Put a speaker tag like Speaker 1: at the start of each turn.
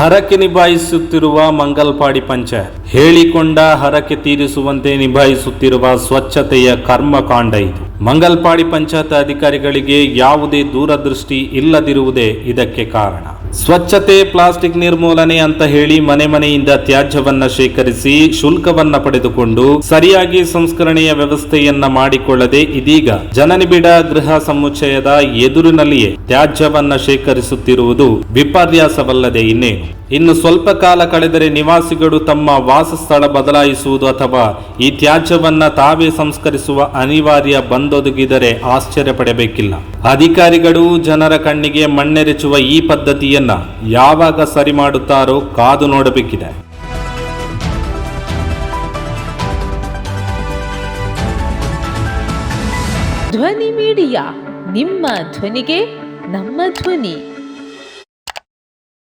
Speaker 1: ಹರಕೆ ನಿಭಾಯಿಸುತ್ತಿರುವ ಮಂಗಲ್ಪಾಡಿ ಪಂಚಾಯತ್ ಹೇಳಿಕೊಂಡ ಹರಕೆ ತೀರಿಸುವಂತೆ ನಿಭಾಯಿಸುತ್ತಿರುವ ಸ್ವಚ್ಛತೆಯ ಕರ್ಮಕಾಂಡ ಇದು. ಮಂಗಲ್ಪಾಡಿ ಪಂಚಾಯತ್ ಅಧಿಕಾರಿಗಳಿಗೆ ಯಾವುದೇ ದೂರದೃಷ್ಟಿ ಇಲ್ಲದಿರುವುದೇ ಇದಕ್ಕೆ ಕಾರಣ. ಸ್ವಚ್ಛತೆ, ಪ್ಲಾಸ್ಟಿಕ್ ನಿರ್ಮೂಲನೆ ಅಂತ ಹೇಳಿ ಮನೆ ಮನೆಯಿಂದ ತ್ಯಾಜ್ಯವನ್ನ ಶೇಖರಿಸಿ ಶುಲ್ಕವನ್ನ ಪಡೆದುಕೊಂಡು ಸರಿಯಾಗಿ ಸಂಸ್ಕರಣೆಯ ವ್ಯವಸ್ಥೆಯನ್ನ ಮಾಡಿಕೊಳ್ಳದೆ ಇದೀಗ ಜನನಿಬಿಡ ಗೃಹ ಸಮುಚ್ಚಯದ ಎದುರಿನಲ್ಲಿಯೇ ತ್ಯಾಜ್ಯವನ್ನ ಶೇಖರಿಸುತ್ತಿರುವುದು ವಿಪರ್ಯಾಸವಲ್ಲದೆ ಇನ್ನೇನು. ಇನ್ನು ಸ್ವಲ್ಪ ಕಾಲ ಕಳೆದರೆ ನಿವಾಸಿಗಳು ತಮ್ಮ ವಾಸಸ್ಥಳ ಬದಲಾಯಿಸುವುದು ಅಥವಾ ಈ ತ್ಯಾಜ್ಯವನ್ನು ತಾವೇ ಸಂಸ್ಕರಿಸುವ ಅನಿವಾರ್ಯ ಬಂದೊದಗಿದರೆ ಆಶ್ಚರ್ಯ ಪಡಬೇಕಿಲ್ಲ ಅಧಿಕಾರಿಗಳು ಜನರ ಕಣ್ಣಿಗೆ ಮಣ್ಣೆರೆಚುವ ಈ ಪದ್ಧತಿಯನ್ನ ಯಾವಾಗ ಸರಿ ಮಾಡುತ್ತಾರೋ ಕಾದು ನೋಡಬೇಕಿದೆ.
Speaker 2: ಧ್ವನಿ ಮೀಡಿಯಾ, ನಿಮ್ಮ ಧ್ವನಿಗೆ ನಮ್ಮ ಧ್ವನಿ.